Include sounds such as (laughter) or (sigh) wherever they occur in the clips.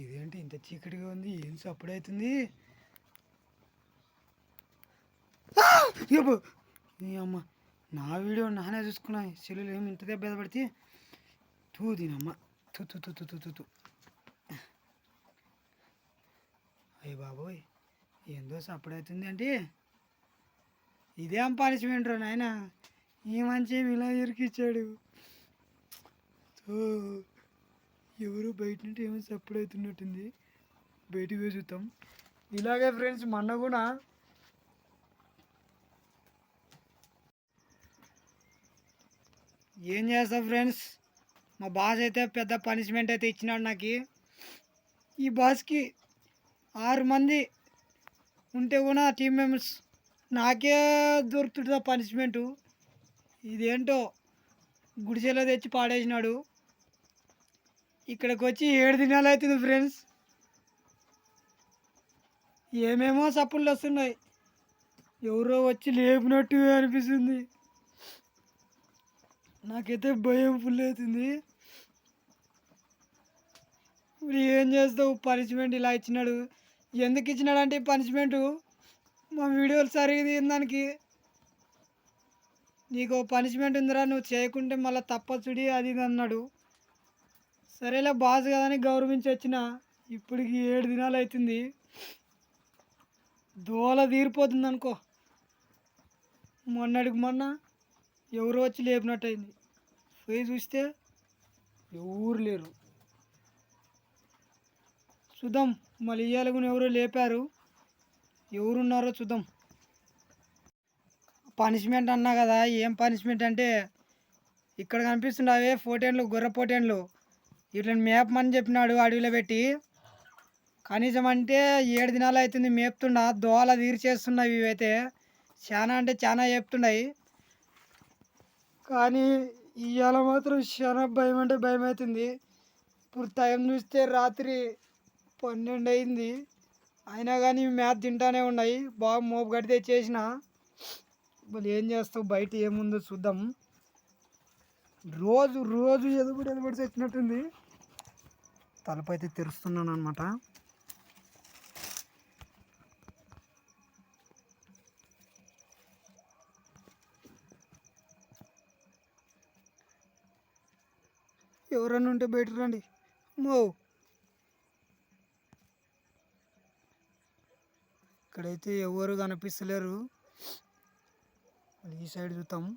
ఇదేంటి ఇంత చీకటిగా ఉంది? ఏం సప్పుడు అవుతుంది? నీ అమ్మ నా వీడియో నానే చూసుకున్నా. సెల్లులు ఏమి ఇంత దెబ్బ పడితే? తూ దీనమ్మ. తూ తూ తూ తూ తూ తూ. అయ్య బాబోయ్ ఏందో సప్పుడు అవుతుంది అంటే? ఇదేం పనిష్మెంట్ రా నాయన. ఈ మంచి ఇలా ఇరికిచ్చాడు సో ఎవరు బయట నుండి ఏమో సపోర్ట్ అవుతున్నట్టుంది. బయటికి పోయి చూద్దాం. ఇలాగే ఫ్రెండ్స్ మొన్న కూడా ఏం చేస్తా ఫ్రెండ్స్ మా బాస్ అయితే పెద్ద పనిష్మెంట్ అయితే ఇచ్చినాడు నాకు. ఈ బాస్కి ఆరు మంది ఉంటే కూడా టీం మెంబర్స్ నాకే దొరుకుతుంది పనిష్మెంటు ఇదేంటో గుడిసెలో తెచ్చి పాడేసినాడు. ఇక్కడికి వచ్చి ఏడు దినాలు అవుతుంది ఫ్రెండ్స్. ఏమేమో సప్పుళ్ళు వస్తున్నాయి. ఎవరో వచ్చి లేపినట్టు అనిపిస్తుంది. నాకైతే భయం ఫుల్ అవుతుంది. ఇప్పుడు ఏం చేస్తావు? పనిష్మెంట్ ఇలా ఇచ్చినాడు. ఎందుకు ఇచ్చినాడు అంటే పనిష్మెంటు మా వీడియోలు సరిగ్గా దానికి. నీకు పనిష్మెంట్ ఉందిరా నువ్వు చేయకుంటే మళ్ళీ తప్పచుడి అది ఇది అన్నాడు. సరేలే బాస్ కదని గౌరవించి వచ్చిన ఇప్పటికి ఏడు దినాలు అవుతుంది దోల తీరిపోతుంది అనుకో. మొన్నటికి మొన్న ఎవరు వచ్చి లేపినట్టు అయింది పోయి చూస్తే ఎవరు లేరు. చూద్దాం మళ్ళీ ఇయ్యాలకుని కూడా ఎవరో లేపారు. ఎవరున్నారో చూద్దాం. పనిష్మెంట్ అన్నా కదా ఏం పనిష్మెంట్ అంటే ఇక్కడ కనిపిస్తున్నావే ఫోటేన్లు గొర్రె పోటేన్లు ఇట్లా మేపమని చెప్పినాడు అడవిలో పెట్టి. కనీసం అంటే ఏడు దినాలు అవుతుంది మేపుతుండ దోల తీర్చేస్తున్నాయి ఇవైతే. చాలా అంటే చాలా చెప్తున్నాయి కానీ ఇవాళ మాత్రం చాలా భయం అంటే భయం అవుతుంది ఇప్పుడు టైం చూస్తే రాత్రి పన్నెండు అయింది. అయినా కానీ మ్యాథ్ తింటానే ఉన్నాయి. బాగా మోపు కడితే చేసిన. మళ్ళీ ఏం చేస్తావు? బయట ఏముందో చూద్దాం. రోజు రోజు ఎదుగుడు ఎదుగుడు తెచ్చినట్టుంది. తలుపు అయితే తెరుస్తున్నాను అనమాట ఎవరన్నా ఉంటే బయట రండి. మో ఇక్కడైతే ఎవరు కనిపిస్తలేరు. ఈ సైడ్ చూద్దాము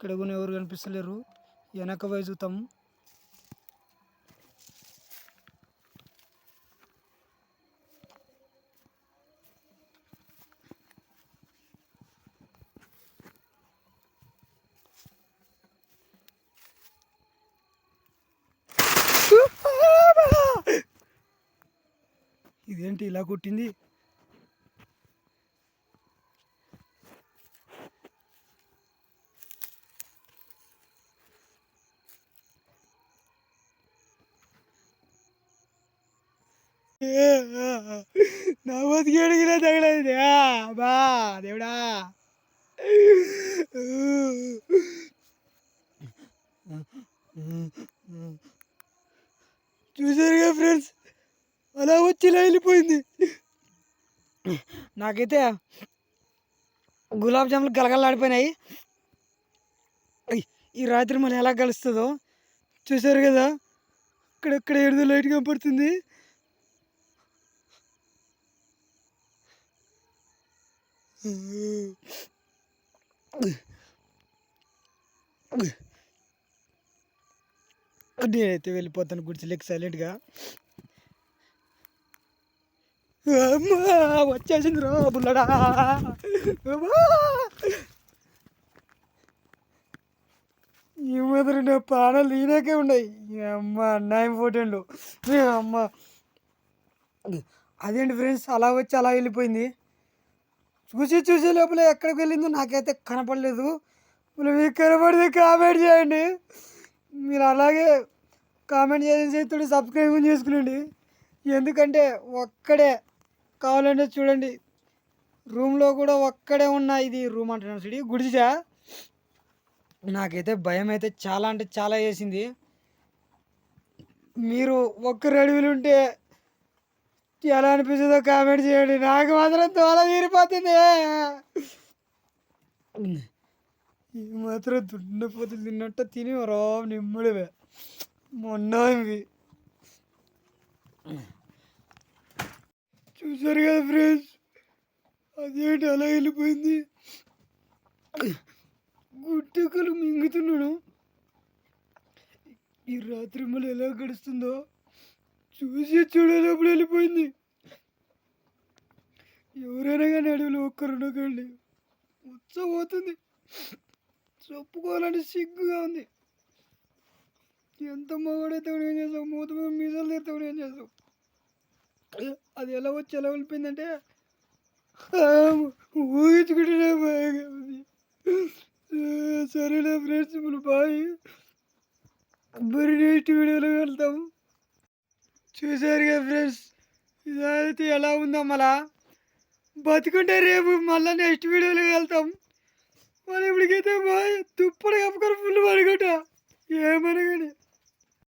ఇక్కడ కూడా ఎవరు కనిపిస్తలేరు. వెనక పోయి చూద్దాం ఇదేంటి ఇలా కొట్టింది? నా బతికేడికి తగలేదు. బా దేవుడా. చూసారుగా ఫ్రెండ్స్ అలా వచ్చి వెళ్ళిపోయింది నాకైతే గులాబ్ జాములు గలగలాడిపోయినాయి ఈ రాత్రి మళ్ళీ ఎలా కలుస్తుందో చూసారు కదా? అక్కడక్కడ ఎడుదో లైట్ కనపడుతుంది (coughs) నేనైతే వెళ్ళిపోతాను గుడిసెలకి సైలెంట్గా. అమ్మా వచ్చేసింది రా బుల్లడా. ఈ మాత్రం నా ప్రాణాలు ఈయనకే ఉన్నాయి. అమ్మ అన్నాయం ఫోటోలు. అమ్మ. అదేంటి ఫ్రెండ్స్ అలా వచ్చి అలా వెళ్ళిపోయింది? చూసి చూసే లోపల ఎక్కడికి వెళ్ళిందో నాకైతే కనపడలేదు. ఇప్పుడు మీకు కనపడితే కామెంట్ చేయండి. మీరు అలాగే కామెంట్ చేసేసి సబ్స్క్రైబ్ చేసుకునండి ఎందుకంటే ఒక్కడే కావాలంటే చూడండి. రూమ్లో కూడా ఒక్కడే ఉన్న ఇది రూమ్ అంటున్నాను సిడి గుడిసా. నాకైతే భయం అయితే చాలా అంటే చాలా వేసింది. మీరు ఒక్క అడవిలు ఉంటే ఎలా అనిపిస్తుందో కామెంట్ చేయండి. నాకు మాత్రం తోల తీరిపోతుంది. ఈ మాత్రం దున్నపోతులు తిన్నట్టు తిని రా నిమ్మడివే. మొన్న ఇవి. చూసారు కదా ఫ్రెండ్స్? అదేంటి అలా వెళ్ళిపోయింది? గుట్టకలు మింగుతున్నాడు ఈ రాత్రి మళ్ళీ ఎలా గడుస్తుందో? చూసి చూడేటప్పుడు వెళ్ళిపోయింది. ఎవరైనా కానీ అడవిలో ఒక్కరు ఉండకండి. ఉచ్చబోతుంది చెప్పుకోవాలంటే సిగ్గుగా ఉంది. ఎంత మగడైతే ఏం చేస్తావు? మూత మీద మీసాలు తీర్తావు ఏం చేస్తావు? అది ఎలా వచ్చి ఎలా వెళ్ళిపోయిందంటే ఊహించుకుంటే బాగా ఉంది. సరేనా ఫ్రెండ్స్ ఇప్పుడు బాయ్. మరి నెక్స్ట్ వీడియోలో వెళ్తాం చూసారు కదా ఫ్రెండ్స్? ఇదైతే ఎలా ఉందో మళ్ళా బతుకుంటే రేపు మళ్ళీ నెక్స్ట్ వీడియోలో వెళ్తాం. మళ్ళీ ఇప్పటికైతే బాయ్ తుప్పడు కప్పుకొని ఫుల్ పడుకుంటా. ఏమనగానే.